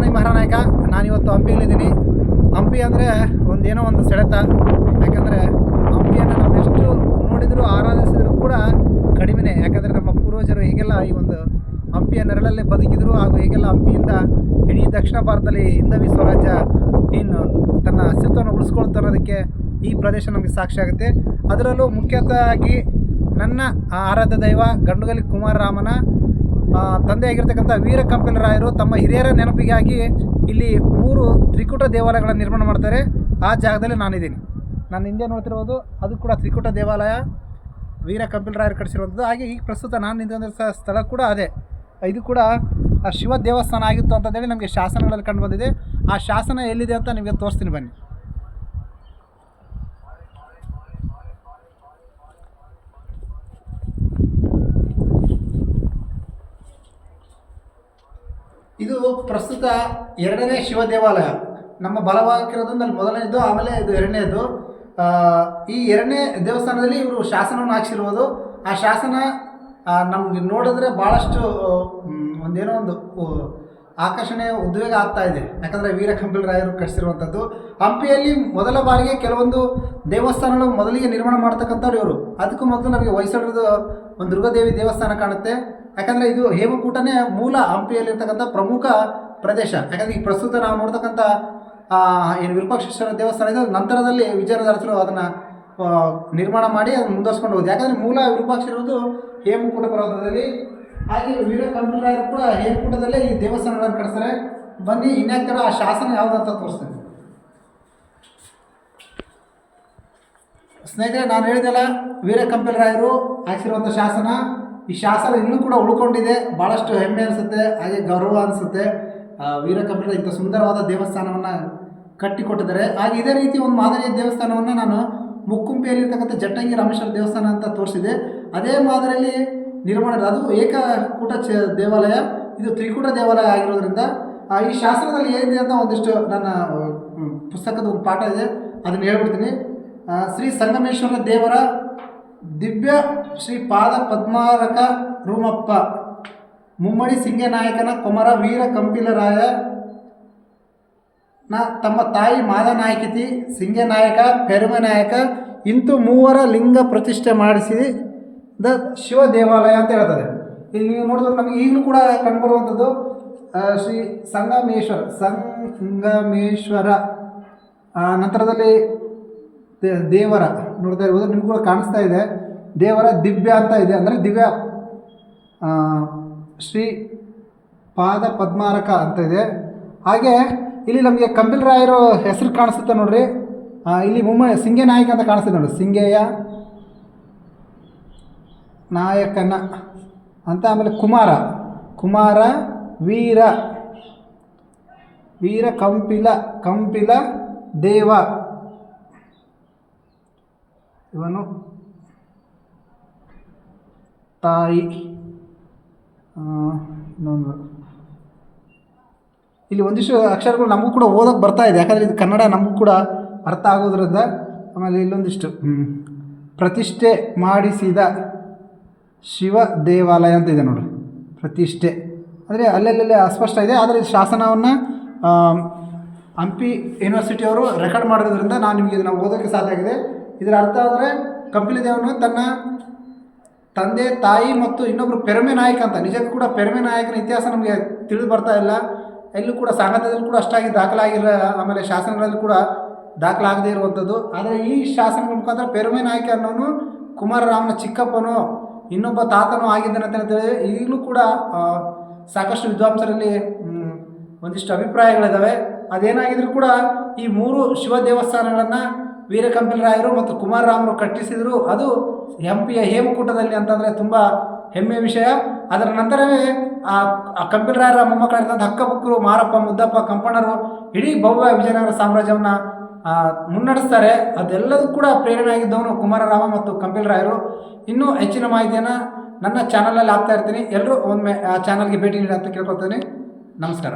ನಾನು ನಾನು ನಾನಿವತ್ತು ಹಂಪಿಯಲ್ಲಿದ್ದೀನಿ ಹಂಪಿ ಅಂದರೆ ಒಂದೇನೋ ಒಂದು ಸೆಳೆತ. ಯಾಕಂದರೆ ಹಂಪಿಯನ್ನು ನಾವು ಎಷ್ಟು ನೋಡಿದರೂ, ಆರಾಧಿಸಿದರೂ ಕೂಡ ಕಡಿಮೆನೇ. ಯಾಕಂದರೆ ನಮ್ಮ ಪೂರ್ವಜರು ಹೀಗೆಲ್ಲ ಈ ಒಂದು ಹಂಪಿಯ ನೆರಳಲ್ಲೇ ಬದುಕಿದ್ರು ಹಾಗೂ ಹೀಗೆಲ್ಲ ಹಂಪಿಯಿಂದ ಇಡೀ ದಕ್ಷಿಣ ಭಾರತದಲ್ಲಿ ಹಿಂದವಿ ಸ್ವರಾಜ್ಯ ಇನ್ನು ತನ್ನ ಅಸ್ತಿತ್ವವನ್ನು ಉಳಿಸ್ಕೊಳ್ತಾ ಈ ಪ್ರದೇಶ ನಮಗೆ ಸಾಕ್ಷಿ ಆಗುತ್ತೆ. ಅದರಲ್ಲೂ ಮುಖ್ಯತಃ ನನ್ನ ಆರಾಧ್ಯ ದೈವ ಗಂಡುಗಲಿ ಕುಮಾರರಾಮನ ತಂದೆಯಾಗಿರ್ತಕ್ಕಂಥ ವೀರ ಕಂಪಿಲರಾಯರು ತಮ್ಮ ಹಿರಿಯರ ನೆನಪಿಗಾಗಿ ಇಲ್ಲಿ ಮೂರು ತ್ರಿಕೂಟ ದೇವಾಲಯಗಳನ್ನು ನಿರ್ಮಾಣ ಮಾಡ್ತಾರೆ. ಆ ಜಾಗದಲ್ಲಿ ನಾನಿದ್ದೀನಿ. ನಾನು ಹಿಂದೆ ನೋಡ್ತಿರೋದು ಅದು ಕೂಡ ತ್ರಿಕೂಟ ದೇವಾಲಯ. ವೀರ ಕಂಪಿಲರಾಯರು ಕಟ್ಟಿಸಿರುವಂಥದ್ದು. ಹಾಗೆ ಈಗ ಪ್ರಸ್ತುತ ನಾನು ನಿಂತಿರೋ ಸ್ಥಳ ಕೂಡ ಅದೇ. ಇದು ಕೂಡ ಶಿವ ದೇವಸ್ಥಾನ ಆಗಿತ್ತು ಅಂತಂದೇಳಿ ನಮಗೆ ಶಾಸನಗಳಲ್ಲಿ ಕಂಡು ಬಂದಿದೆ. ಆ ಶಾಸನ ಎಲ್ಲಿದೆ ಅಂತ ನಿಮಗೆ ತೋರಿಸ್ತೀನಿ ಬನ್ನಿ ಇದು ಪ್ರಸ್ತುತ ಎರಡನೇ ಶಿವ ದೇವಾಲಯ. ನಮ್ಮ ಬಲವಾಗಿರೋದೊಂದು ಅಲ್ಲಿ ಮೊದಲನೇದು, ಆಮೇಲೆ ಇದು ಎರಡನೇದು. ಈ ಎರಡನೇ ದೇವಸ್ಥಾನದಲ್ಲಿ ಇವರು ಶಾಸನವನ್ನು ಹಾಕ್ಸಿರ್ಬೋದು. ಆ ಶಾಸನ ನಮಗೆ ನೋಡಿದ್ರೆ ಭಾಳಷ್ಟು ಒಂದೇನೋ ಒಂದು ಆಕರ್ಷಣೆ, ಉದ್ವೇಗ ಆಗ್ತಾ ಇದೆ. ಯಾಕಂದರೆ ವೀರ ಕಂಪಿಲರಾಯರು ಕಟ್ಟಿಸಿರುವಂಥದ್ದು. ಹಂಪಿಯಲ್ಲಿ ಮೊದಲ ಬಾರಿಗೆ ಕೆಲವೊಂದು ದೇವಸ್ಥಾನಗಳು ಮೊದಲಿಗೆ ನಿರ್ಮಾಣ ಮಾಡ್ತಕ್ಕಂಥವ್ರು ಇವರು. ಅದಕ್ಕೂ ಮೊದಲು ನಮಗೆ ಹೊಯ್ಸಳರದು ಒಂದು ದುರ್ಗಾದೇವಿ ದೇವಸ್ಥಾನ ಕಾಣುತ್ತೆ. ಯಾಕಂದರೆ ಇದು ಹೇಮಕೂಟನೇ ಮೂಲ ಹಂಪಿಯಲ್ಲಿರ್ತಕ್ಕಂಥ ಪ್ರಮುಖ ಪ್ರದೇಶ. ಯಾಕಂದರೆ ಈ ಪ್ರಸ್ತುತ ನಾವು ನೋಡ್ತಕ್ಕಂಥ ಏನು ವಿರೂಪಾಕ್ಷೇಶ್ವರ ದೇವಸ್ಥಾನ ಇದೆ, ನಂತರದಲ್ಲಿ ವಿಜಯನಗರಸರು ಅದನ್ನು ನಿರ್ಮಾಣ ಮಾಡಿ ಅದನ್ನು ಮುಂದುವರ್ಸ್ಕೊಂಡು ಹೋಗಿದೆ. ಯಾಕಂದರೆ ಮೂಲ ವಿರೂಪಾಕ್ಷ ಇರೋದು ಹೇಮಕೂಟ ಪರ್ವತದಲ್ಲಿ. ಹಾಗೆ ವೀರ ಕೂಡ ಹೇಮಕೂಟದಲ್ಲೇ ಈ ದೇವಸ್ಥಾನಗಳನ್ನು ಕಟ್ಟಿಸ್ತಾರೆ. ಬನ್ನಿ ಇನ್ಯಾಕ್ತರ ಆ ಶಾಸನ ಯಾವುದಂತ ತೋರಿಸ್ತೇನೆ. ಸ್ನೇಹಿತರೆ, ನಾನು ಹೇಳಿದೆಲ್ಲ ವೀರ ಕಂಪಿಲರಾಯರು ಹಾಕಿರುವಂಥ ಶಾಸನ. ಈ ಶಾಸನ ಇನ್ನೂ ಕೂಡ ಉಳ್ಕೊಂಡಿದೆ ಭಾಳಷ್ಟು ಹೆಮ್ಮೆ ಅನಿಸುತ್ತೆ, ಹಾಗೆ ಗೌರವ ಅನಿಸುತ್ತೆ. ವೀರ ಇಂಥ ಸುಂದರವಾದ ದೇವಸ್ಥಾನವನ್ನು ಕಟ್ಟಿಕೊಟ್ಟಿದ್ದಾರೆ. ಹಾಗೆ ಇದೇ ರೀತಿ ಒಂದು ಮಾದರಿಯ ದೇವಸ್ಥಾನವನ್ನು ನಾನು ಮುಕ್ಕುಂಪಿಯಲ್ಲಿರ್ತಕ್ಕಂಥ ಜಟ್ಟಂಗಿ ರಾಮೇಶ್ವರ ದೇವಸ್ಥಾನ ಅಂತ ತೋರಿಸಿದೆ. ಅದೇ ಮಾದರಿಯಲ್ಲಿ ನಿರ್ಮಾಣ ಅದು ಏಕಕೂಟ ಚ, ದೇವಾಲಯ, ಇದು ತ್ರಿಕೂಟ ದೇವಾಲಯ ಆಗಿರೋದ್ರಿಂದ ಈ ಶಾಸ್ತ್ರದಲ್ಲಿ ಏನಿದೆ ಅಂತ ಒಂದಿಷ್ಟು ನನ್ನ ಪುಸ್ತಕದ ಒಂದು ಪಾಠ ಇದೆ. ಅದನ್ನು ಹೇಳ್ಬಿಡ್ತೀನಿ. ಶ್ರೀ ಸಂಗಮೇಶ್ವರ ದೇವರ ದಿವ್ಯ ಶ್ರೀ ಪಾದ ಪದ್ಮಾರಕ ರೂಮಪ್ಪ, ಮುಮ್ಮಡಿ ಸಿಂಗನಾಯಕನ ಕೊಮರ ವೀರ ಕಂಪಿಲರಾಯ, ನ ತಮ್ಮ ತಾಯಿ ಮಾದನಾಯಕಿತಿ ಸಿಂಗನಾಯಕ ಪೆರುಮನಾಯಕ ಇಂತು ಮೂವರ ಲಿಂಗ ಪ್ರತಿಷ್ಠೆ ಮಾಡಿಸಿ ದ ಶಿವ ದೇವಾಲಯ ಅಂತ ಹೇಳ್ತದೆ. ಇಲ್ಲಿ ನೀವು ನೋಡಿದ್ರೆ ನಮಗೆ ಈಗಲೂ ಕೂಡ ಕಂಡುಬರುವಂಥದ್ದು ಶ್ರೀ ಸಂಗಮೇಶ್ವರ ಸಂಗಮೇಶ್ವರ ನಂತರದಲ್ಲಿ ದೇವರ. ನೋಡ್ತಾ ಇರ್ಬೋದು. ನಿಮ್ಗೆ ಕೂಡ ಕಾಣಿಸ್ತಾ ಇದೆ. ದೇವರ ದಿವ್ಯ ಅಂತ ಇದೆ. ಅಂದರೆ ದಿವ್ಯ. ಶ್ರೀ ಪಾದ ಪದ್ಮಾರಕ ಅಂತ ಇದೆ. ಹಾಗೆ ಇಲ್ಲಿ ನಮಗೆ ಕಂಪಿಲರಾಯರು ಹೆಸರು ಕಾಣಿಸುತ್ತೆ ನೋಡ್ರಿ. ಇಲ್ಲಿ ಮುಮ್ಮ ಸಿಂಗೆ ನಾಯಕ ಅಂತ ಕಾಣಿಸ್ತದೆ ನೋಡಿ ಸಿಂಗೆಯ ನಾಯಕನ ಅಂತ ಆಮೇಲೆ ಕುಮಾರ. ಕುಮಾರ, ವೀರ. ವೀರ ಕಂಪಿಲ ಕಂಪಿಲ ದೇವ. ಇವನು ತಾಯಿ. ಇನ್ನೊಂದು. ಇಲ್ಲಿ ಒಂದಿಷ್ಟು ಅಕ್ಷರಗಳು ನಮಗೂ ಕೂಡ ಓದೋಕ್ಕೆ ಬರ್ತಾ ಇದೆ. ಯಾಕಂದರೆ ಇದು ಕನ್ನಡ ನಮಗೂ ಕೂಡ ಅರ್ಥ ಆಗೋದ್ರಿಂದ ಆಮೇಲೆ ಇಲ್ಲೊಂದಿಷ್ಟು. ಪ್ರತಿಷ್ಠೆ ಮಾಡಿಸಿದ ಶಿವ ದೇವಾಲಯ ಅಂತ ಇದೆ ನೋಡಿ. ಪ್ರತಿಷ್ಠೆ. ಅಂದರೆ ಅಲ್ಲಲ್ಲೇ ಅಸ್ಪಷ್ಟ ಇದೆ. ಆದರೆ ಶಾಸನವನ್ನು ಹಂಪಿ ಯೂನಿವರ್ಸಿಟಿಯವರು ರೆಕಾರ್ಡ್ ಮಾಡೋದ್ರಿಂದ ನಾನು ನಿಮಗೆ ಇದನ್ನು ಓದೋಕ್ಕೆ ಸಾಧ್ಯ ಆಗಿದೆ. ಇದರ ಅರ್ಥ ಅಂದರೆ ಕಪಿಲ ತನ್ನ ತಂದೆ, ತಾಯಿ ಮತ್ತು ಇನ್ನೊಬ್ಬರು ಪೆರಮೆ ನಾಯಕ ಅಂತ. ನಿಜಕ್ಕೂ ಕೂಡ ಪೆರಮೆ ನಾಯಕನ ಇತಿಹಾಸ ನಮಗೆ ತಿಳಿದು ಬರ್ತಾ ಇಲ್ಲ. ಎಲ್ಲೂ ಕೂಡ ಸಾಂಗತ್ಯದಲ್ಲಿ ಕೂಡ ಅಷ್ಟಾಗಿ ದಾಖಲಾಗಿಲ್ಲ. ಆಮೇಲೆ ಶಾಸನಗಳಲ್ಲಿ ಕೂಡ ದಾಖಲಾಗದೇ ಇರುವಂಥದ್ದು. ಆದರೆ ಈ ಶಾಸನಗಳ ಮುಖಾಂತರ ಪೆರಮೆ ನಾಯಕ ಅನ್ನೋನು ಕುಮಾರರಾಮನ ಚಿಕ್ಕಪ್ಪನೋ, ಇನ್ನೊಬ್ಬ ತಾತನೂ ಆಗಿದ್ದಾನೆ ಅಂತ ಹೇಳ್ತೇವೆ ಈಗಲೂ ಕೂಡ ಸಾಕಷ್ಟು ವಿದ್ವಾಂಸರಲ್ಲಿ ಒಂದಿಷ್ಟು ಅಭಿಪ್ರಾಯಗಳಿದ್ದಾವೆ ಅದೇನಾಗಿದ್ರೂ ಕೂಡ ಈ ಮೂರು ಶಿವ ದೇವಸ್ಥಾನಗಳನ್ನು ವೀರಕಂಪಿಲರಾಯರು ಮತ್ತು ಕುಮಾರರಾಮರು ಕಟ್ಟಿಸಿದರು. ಅದು ಹಂಪಿಯ ಹೇಮಕೂಟದಲ್ಲಿ ಅಂತಂದರೆ ತುಂಬ ಹೆಮ್ಮೆಯ ವಿಷಯ. ಅದರ ನಂತರವೇ ಆ ಕಂಪಿಲರಾಯರ ಮೊಮ್ಮಕ್ಕಳಾದಂಥ ಹಕ್ಕಬುಕ್ಕರು ಮಾರಪ್ಪ, ಮುದ್ದಪ್ಪ ಕಂಪಣರು ಇಡೀ ಭವ್ಯ ವಿಜಯನಗರ ಸಾಮ್ರಾಜ್ಯವನ್ನು ಮುನ್ನಡೆಸ್ತಾರೆ. ಅದೆಲ್ಲದೂ ಕೂಡ ಪ್ರೇರಣೆ ಆಗಿದ್ದವನು ಕುಮಾರರಾಮ ಮತ್ತು ಕಂಪಿಲರಾಯರು. ಇನ್ನೂ ಹೆಚ್ಚಿನ ಮಾಹಿತಿಯನ್ನು ನನ್ನ ಚಾನಲಲ್ಲಿ ಹಾಕ್ತಾ ಇರ್ತೀನಿ. ಎಲ್ಲರೂ ಒಮ್ಮೆ ಆ ಚಾನಲ್ಗೆ ಭೇಟಿ ನೀಡಿ ಅಂತ ಕೇಳ್ಕೊಳ್ತೀನಿ. ನಮಸ್ಕಾರ.